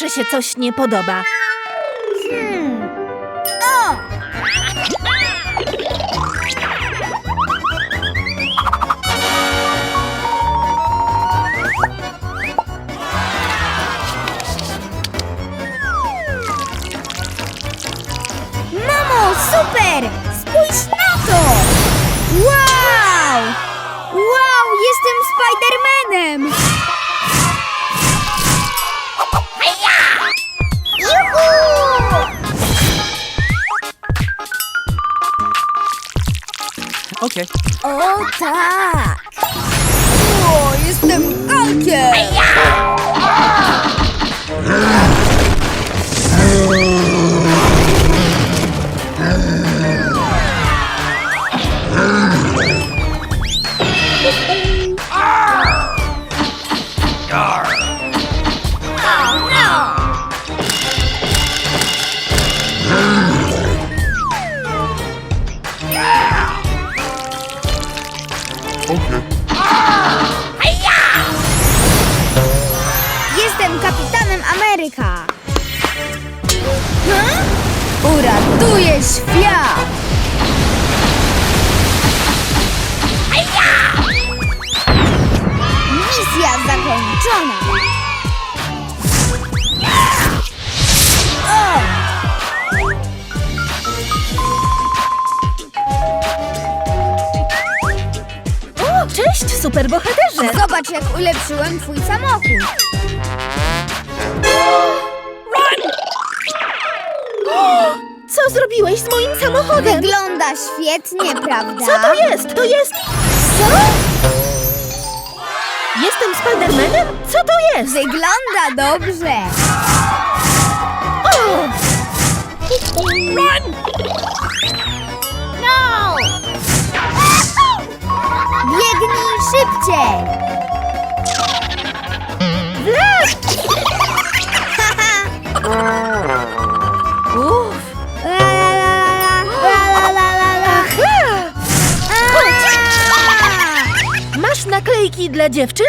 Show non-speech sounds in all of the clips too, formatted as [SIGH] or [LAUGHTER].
Zawsze się coś nie podoba. Mamo, super! Spójrz na to! Wow! Wow, jestem Spidermanem! Okay. O tak! O, jestem Hulkiem! Superbohaterze! Zobacz, jak ulepszyłem twój samochód! Co zrobiłeś z moim samochodem? Wygląda świetnie, prawda? Co to jest? To jest... Co? Jestem Spidermanem? Co to jest? Wygląda dobrze! O! No! Szybciej! Vlad! Uff! La, la, la, la, la, la, la. Aha! Masz naklejki dla dziewczyn?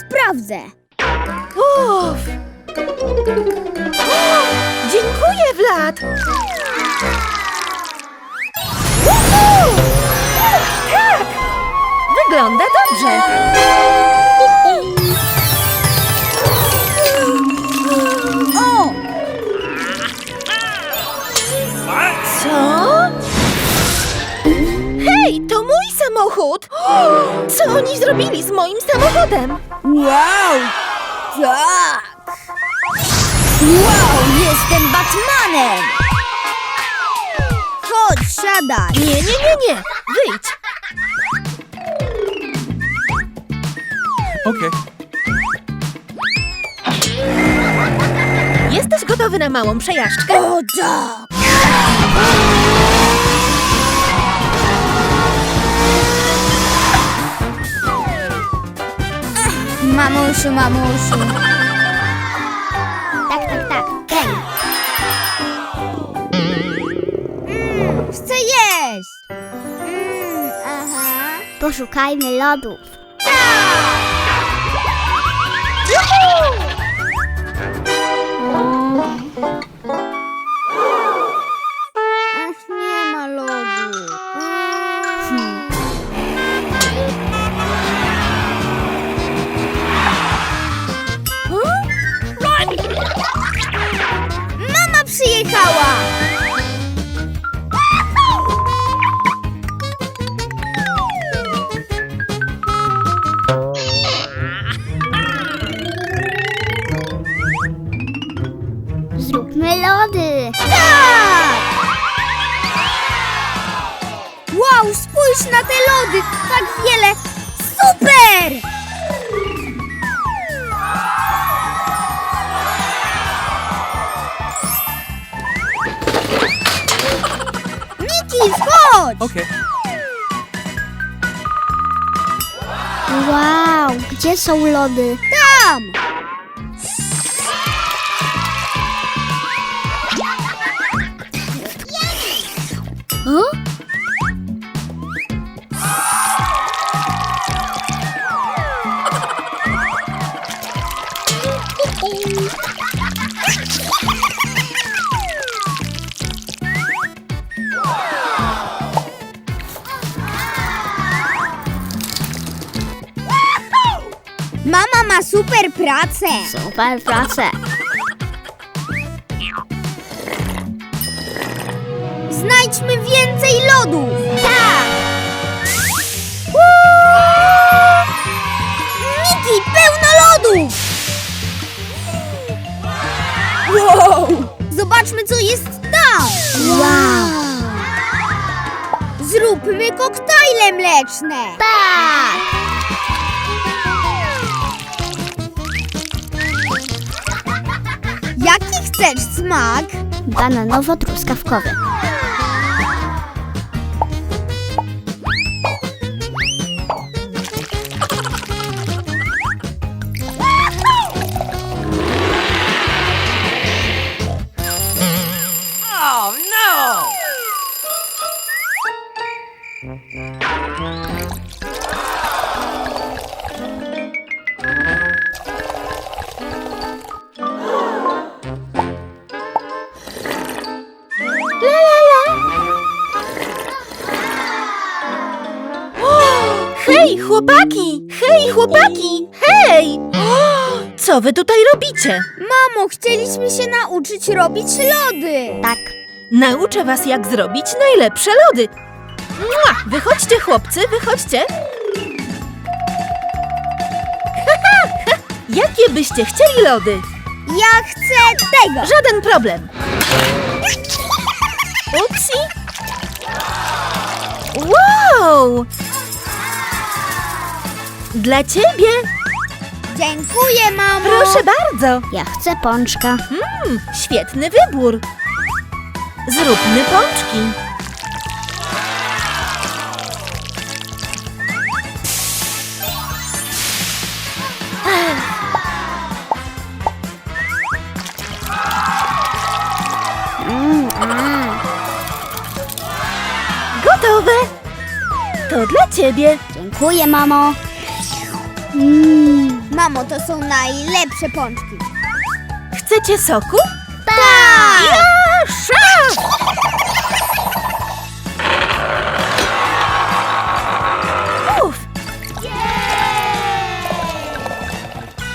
Sprawdzę. Uff! Dziękuję, Vlad! Wygląda dobrze. O! Co? Hej, to mój samochód! Co oni zrobili z moim samochodem? Wow! Tak! Wow, jestem Batmanem! Chodź, siadaj! Nie, nie, nie, nie! Wyjdź! Okay. Jesteś gotowy na małą przejażdżkę? O tak! Mamusiu, mamusiu. Tak, tak, tak. Ten. Mm, chcę jeść. Mm, aha. Poszukajmy lodów. Wow, gdzie są lody? Tam! O? Pracę. Super pracę. Znajdźmy więcej lodów. Tak. Miki, pełno lodów. Wow! Zobaczmy, co jest tam. Wow. Zróbmy koktajle mleczne. Tak. Jaki chcesz smak? Bananowo-truskawkowy. Co wy tutaj robicie? Mamo, chcieliśmy się nauczyć robić lody. Tak. Nauczę was, jak zrobić najlepsze lody. Mua! Wychodźcie, chłopcy, wychodźcie. [LAUGHS] Jakie byście chcieli lody? Ja chcę tego. Żaden problem. [LAUGHS] Upsi. Wow! Dla ciebie. Dziękuję, mamo. Proszę bardzo. Ja chcę pączka. Mm, świetny wybór. Zróbmy pączki. Gotowe. To dla ciebie. Dziękuję, mamo. Mm. Mamo, to są najlepsze pączki. Chcecie soku? Tak! Jasza! Uf!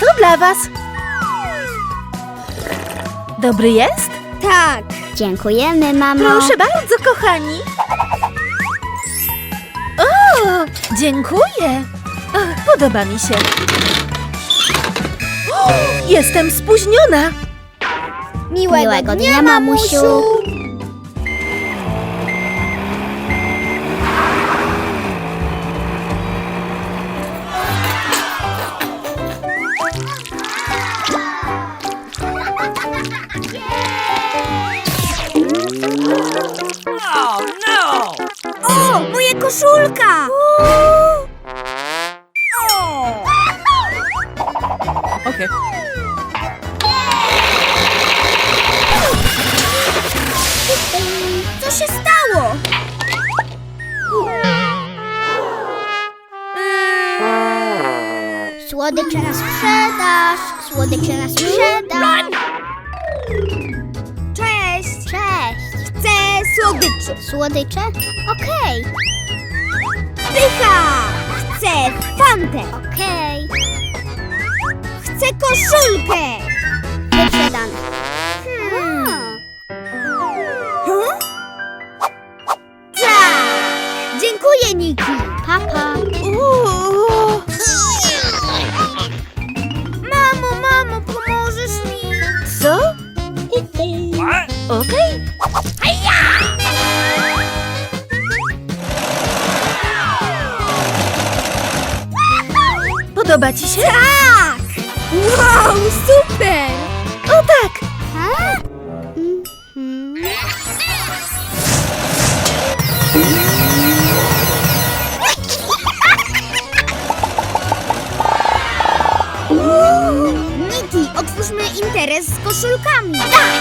To dla was. Dobry jest? Tak. Dziękujemy, mamo. Proszę bardzo, kochani. O, dziękuję. Ach, podoba mi się. Jestem spóźniona. Miłego, Miłego dnia, dnia, mamusiu. mamusiu. O, moja koszulka! Co się stało? Słodycze na sprzedaż. Słodycze na sprzedaż. Cześć! Cześć. Chcę słodyczy. Słodycze? Okej. Pycha! Chcę fantę. Okej. Koszulkę. Wyprzedane. Niki, otwórzmy interes z koszulkami. Tak!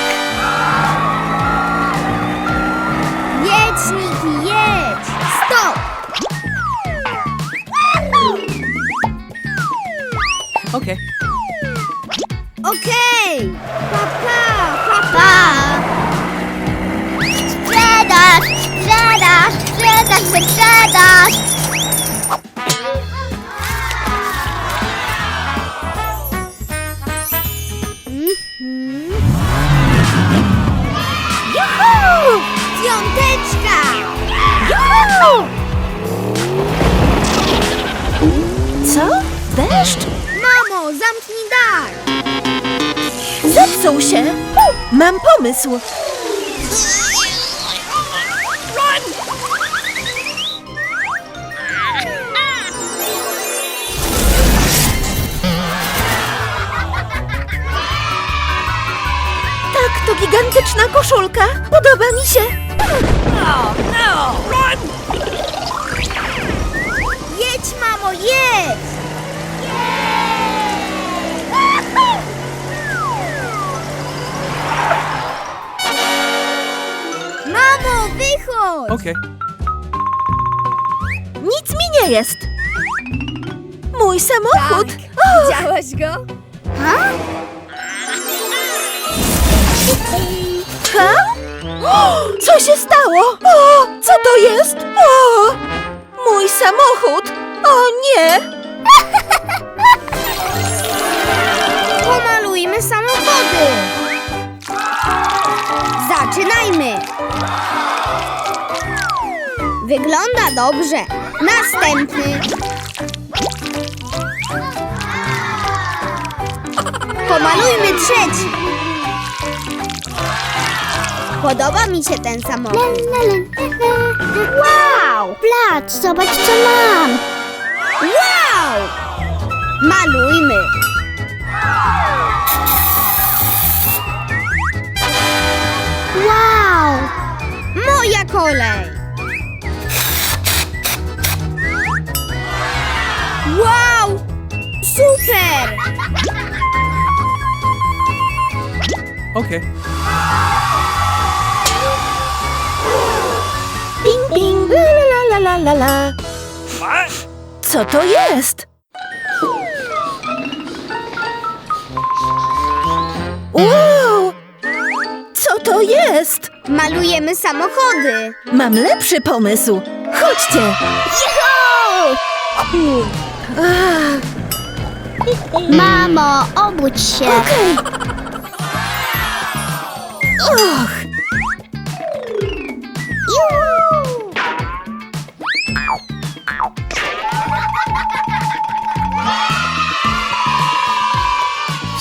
Zepsuł się. Mam pomysł. Tak, to gigantyczna koszulka. Podoba mi się. Jedź, mamo, jedź! Wychodź! Okay. Nic mi nie jest. Mój samochód. O, Widziałaś go? Ha? ha? O, co się stało? O, co to jest? O, mój samochód. O nie. [LAUGHS] Pomalujmy samochody! Zaczynajmy! Wygląda dobrze. Następny. Pomalujmy trzeci. Podoba mi się ten samochód. Wow! Blat, zobacz co mam. Wow! Malujmy. Wow. Moja kolej. Super! Okay. Ping, ping. La, la, la, la, la, la. Co to jest? Wow! Co to jest? Malujemy samochody. Mam lepszy pomysł. Chodźcie. Ach, Mamo, obudź się. Okej. Och,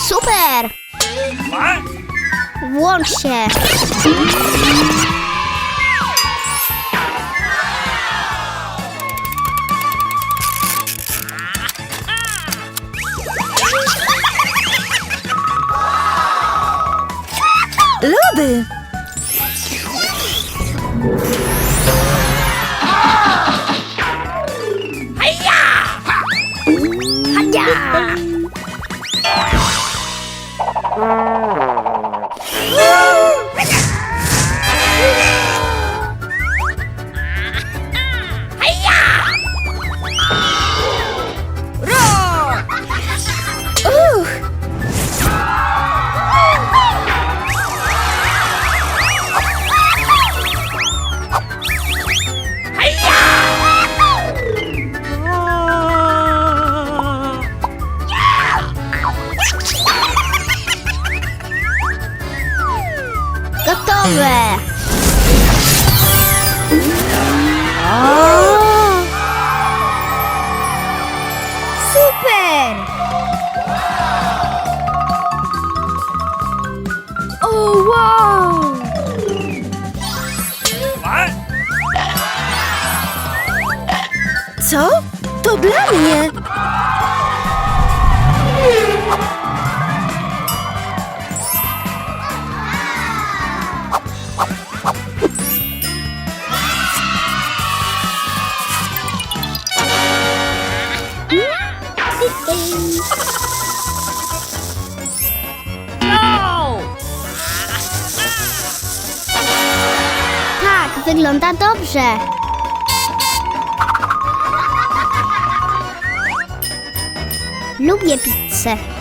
Super. Włącz się. Lody. Uch, Gotowe. Super! O, wow! co? To dobrze. Lubię pizzę.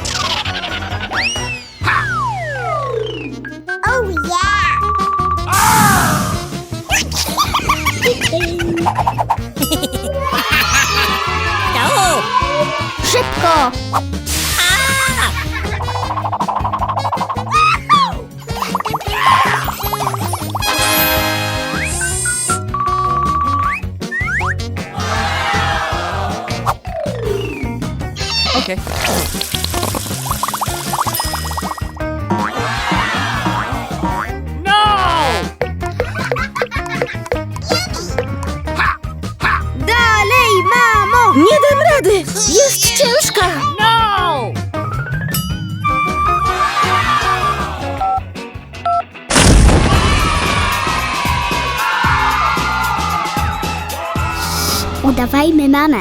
Udawajmy mamę.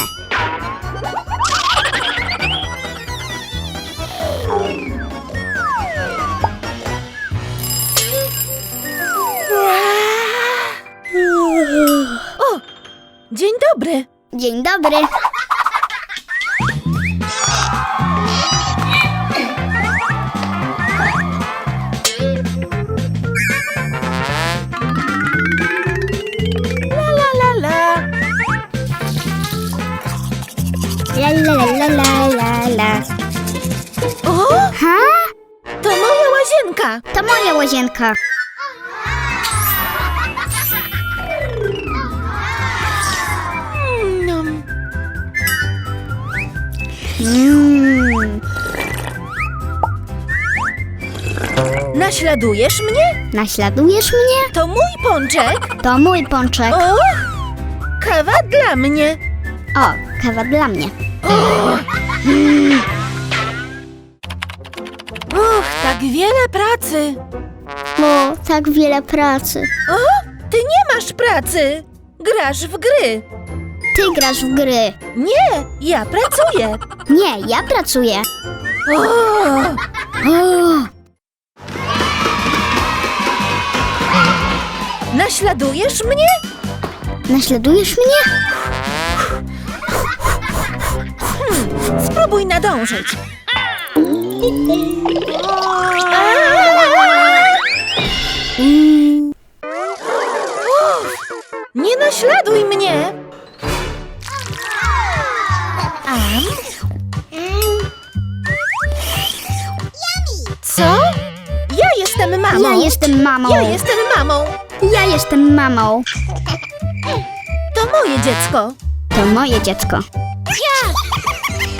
Dzień dobry. Dzień dobry. La la la la la la. O, Ha? to moja łazienka. To moja łazienka. Mm, Mm. Naśladujesz mnie? Naśladujesz mnie? To mój pączek. To mój pączek. O, kawa dla mnie. O, kawa dla mnie. Och, tak wiele pracy. O, tak wiele pracy. O, ty nie masz pracy. Grasz w gry. Ty grasz w gry. Nie, ja pracuję. Nie, ja pracuję. O, O, naśladujesz mnie? naśladujesz mnie? Spróbuj nadążyć. Nie naśladuj mnie. Am? Co? Ja jestem mamą. Ja jestem mamą. Ja jestem mamą. Ja jestem mamą. To moje dziecko. To moje dziecko.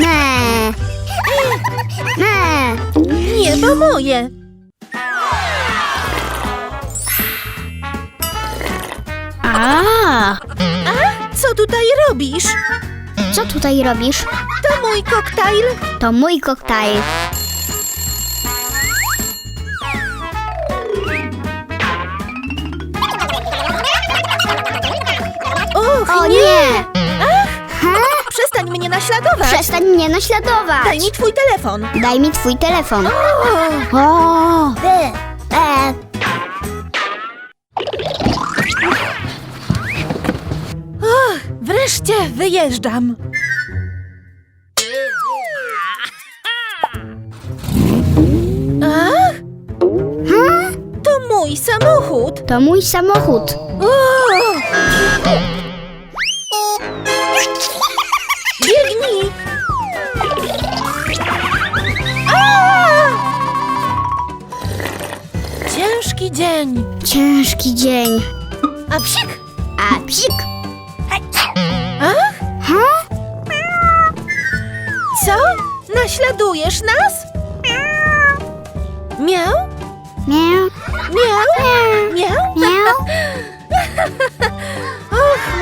Nie. Nie. Nie, to moje. A, Co tutaj robisz? co tutaj robisz? To mój koktajl. To mój koktajl. Och, O nie. Przestań mnie naśladować. Przestań mnie naśladować. Daj mi twój telefon. Daj mi twój telefon. O, O! E. wreszcie wyjeżdżam. Ach, Ha? to mój samochód. To mój samochód. O! Ciężki dzień. A psik! A psik. Ha? co? Naśladujesz nas? Miał? Miau. Miał? Miał? Miau. [LAUGHS]